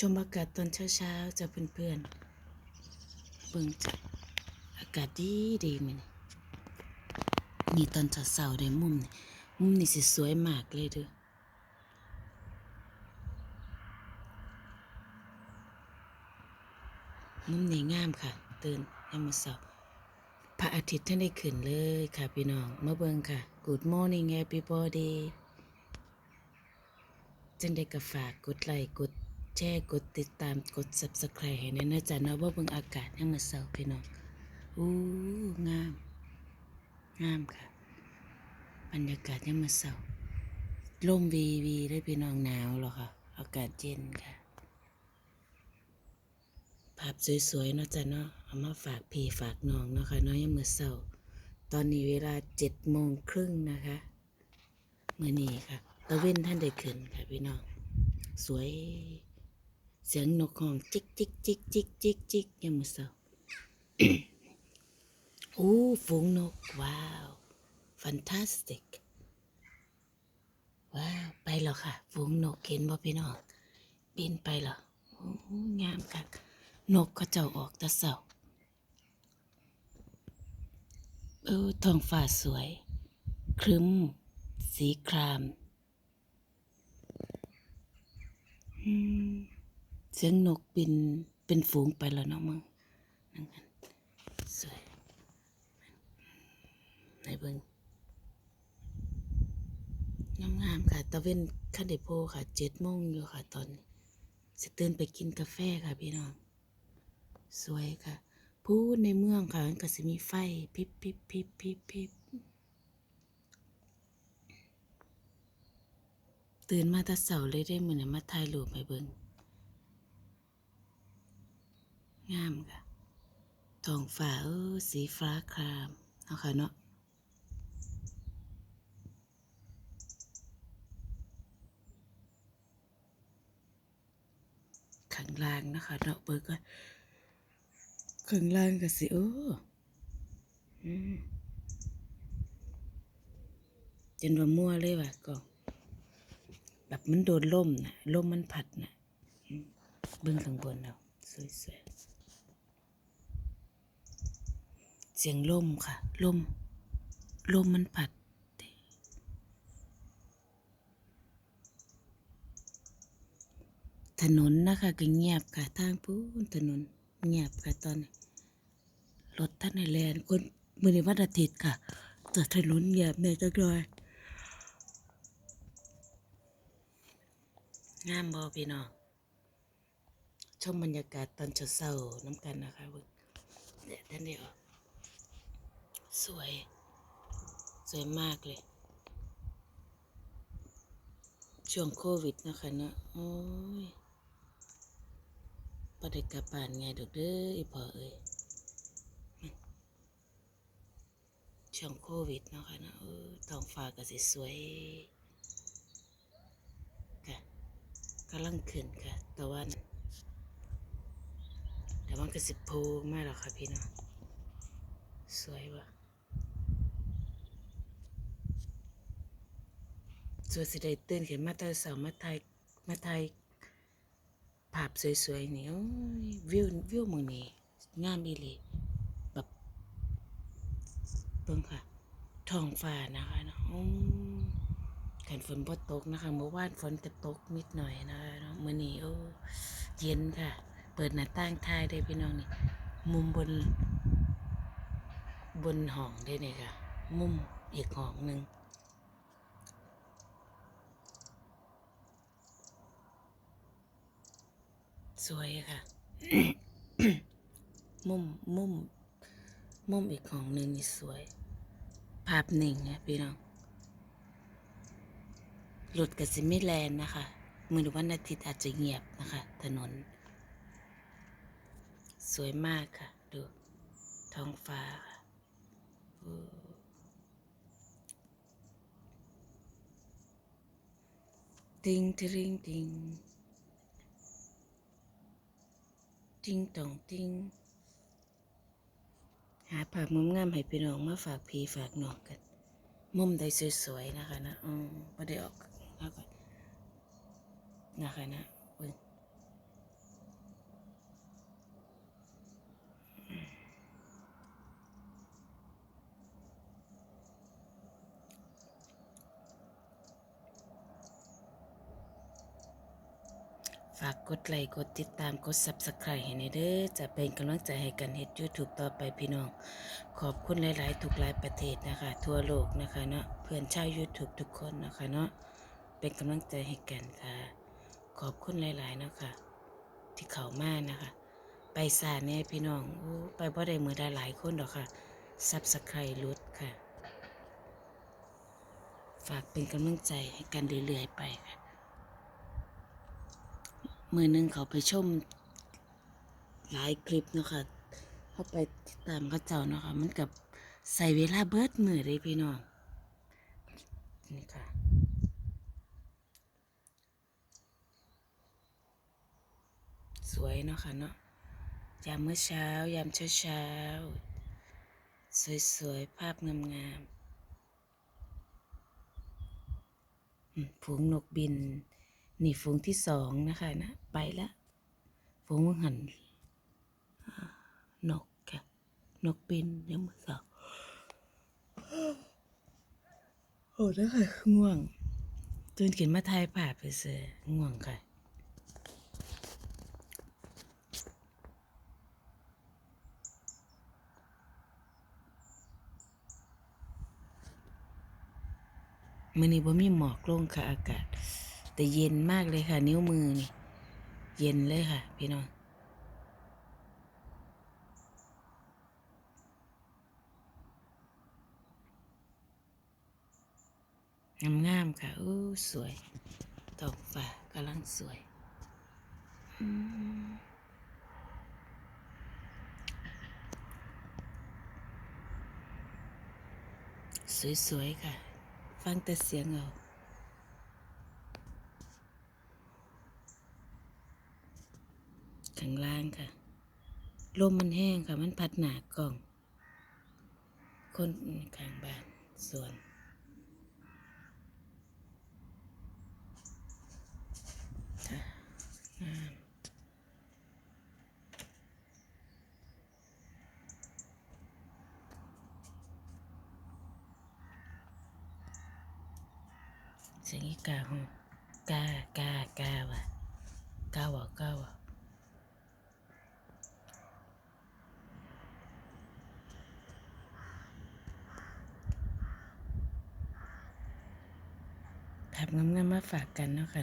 ชมอากาศตอนเช้าๆจะเพื่อนๆเบิ่งจ้ะอากาศดีดีมันนี่ตอนเช้าๆได้มุมนี่มุมนี่สิสวยมากเลยเด้อมุมนี่งามค่ะ ตื่นยามมื้อเช้าพระอาทิตย์ท่านได้ขึ้นเลยค่ะพี่น้องมาเบิ่งค่ะ Good morning everybody จังได้ก็ฝากกดไลค์กด แชร์กดติดตามกด Subscribe ให้แน่นะจ๊ะเนาะว่าเบิ่งอากาศยามมื้อเช้าพี่น้องอู้งาม งามค่ะ บรรยากาศยามมื้อเช้าลมวีวีได้พี่น้องหนาวหรอค่ะ อากาศเย็นค่ะ ภาพสวยๆเนาะจ้ะเนาะเอามาฝากพี่ฝากน้องเนาะค่ะเนาะยามมื้อเช้า ตอนนี้เวลาเจ็ดโมงครึ่งนะคะมื่อนี้ค่ะตะเว้นท่านได้ขึ้นค่ะพี่น้อง สวย สียงนกห้องจิกจิกจิกจิกจิกจิกยามมื้อเช้าโอ้ฝูงนก ว้าว fantastic ว้าว ไปแล้วค่ะ ฝูงนกเห็นบ่พี่น้องบินไปแล้วโอ้งามค่ะนกเขาเจ้าออกแตะเสาเออท้องฟ้าสวย ครึ้ม สีคราม อืม เสียงนกบินเป็นฝูงไปแล้วเนาะมึงนั่นกันสวยไหนเบิ่งงามๆค่ะตะเว้นคันเดโพค่ะเจ็ดโมงอยู่ค่ะตอนสิตื่นไปกินกาแฟค่ะพี่น้อง สวยค่ะ พูดในเมืองค่ะมันก็สิมีไฟพิบพิบพิบพิบพิบตื่นมาต่เสาเลยได้เหมือนมาถ่ายรูปให้เบิ่ง งามค่ะท้องฟ้าเออสีฟ้าครามเนาะค่ะเนาะข้างล่างนะคะเนาะเบิ่งก่อนข้างล่างก็สิเอออืมจนว่ามั่วเลยว่ะก็แบบมันโดนล่มนะลมมันพัดนะเบื้องข้างบนเราสวยๆ เสียงลมค่ะ ลม ลมมันพัด ถนนนะคะก็เงียบค่ะทางพูนถนนเงียบค่ะตอนนี้รถท่านในแลนคนมือในวันอาทิตย์ค่ะแต่ถนนเงียบเนี่ยจักหน่อยงามบอพี่น้องชมบรรยากาศตอนเช้าๆน้ำกันนะคะเดี๋ยวท่านเดียว สวย สวยมากเลย ช่วงโควิดนะคะเนาะโอ้ยพอได้กลับบ้านไงดอกเด้ออีพอเอ้ยช่วงโควิดนะคะเนาะเออท้องฟ้าก็สิสวยค่ะกำลังขึ้นค่ะตะวันแต่วันก็สิบโพมากหรอกค่ะพี่เน้องสวยว่ะ สวยสิได้ตื่นขึ้นมาต่เสาร์มาไทยมาไทยภาพสวยๆนี่วิววิวมึงนี่งามอีหลีแบบเบิ่งค่ะท้องฟ้านะคะเนาะอืมกันฝนพอตกนะคะ เมื่อวานฝนก็ตกนิดหน่อยนะคะเนาะมื่อนี้โอ้เย็นค่ะ เปิดหน้าต่างทายได้พี่น้องนี่ มุมบน บนห้องได้เนี่ยค่ะ มุมอีกห้องหนึ่ง สวยค่ะ มุมมุมมุมอีกห้องหนึ่งนี่สวย ภาพหนิ่งนะพี่น้องรถกับซิมิแลนด์นะคะ มือวันอาทิตย์อาจจะเงียบนะคะ ถนน สวยมากค่ะ ดู ท้องฟ้าค่ะติงทริงติง ติงตองติงหาภาพมุมงามให้พี่น้องมาฝากพี่ฝากน้องกัน มุมใดสวยๆนะคะนะอืมพอได้ออกแล้วก็นะคะนะอุ้ยง ฝากกดไลค์กดติดตามกด Subscribe ให้ในเด้อจะเป็นกำลังใจให้กันเฮ็ด YouTube ต่อไปพี่น้อง ขอบคุณหลาย ๆ ทุกหลายประเทศนะคะ ทั่วโลกนะคะเนาะเพื่อนชาว YouTube ทุกคนนะคะเนาะเป็นกำลังใจให้กันค่ะ ขอบคุณหลาย ๆ นะคะที่เข้ามานะคะ ไปสาแน่พี่น้องโอ้ไปบ่ได้มือได้หลายคนดอกค่ะ Subscribe ลดค่ะ ฝากเป็นกำลังใจให้กันเรื่อย ๆ ไปค่ะ มือหนึงเขาไปชมหลายคลิปเนาะค่ะเขาไปติดตามเขาเจ้าเนาะค่ะมันกับใส่เวลาเบิดมือเลยพี่น้องนี่ค่ะสวยเนาะค่ะเนาะยามเมื่อเช้ายามเช้าเช้าสวยๆ ภาพงามๆอืมฝูงนกบิน นี่ฝูงที่สองนะคะนะ ไปละฝูงหันนกค่ะ นกบินยังมือสองโอ้นะคะง่วงตื่นขึ้นมาถ่ายภาไปเสือง่วงค่ะมื่อนี้บ่มีหมอกลงค่ะอากาศ แต่เย็นมากเลยค่ะ นิ้วมือนี่เย็นเลยค่ะ พี่น้องงามๆค่ะอู้สวยท้องฟ้ากำลังสวยสวยๆค่ะ ฟังแต่เสียงเอา ข้างล่างค่ะ ลมมันแห้งค่ะ มันพัดหนากล่อง คนข้างบ้านสวนค่ะงาเสียงอีกาหงกากากาว่ะกาว่ะกาว่ะ ภาพงามๆมาฝากกันเนาะค่ะ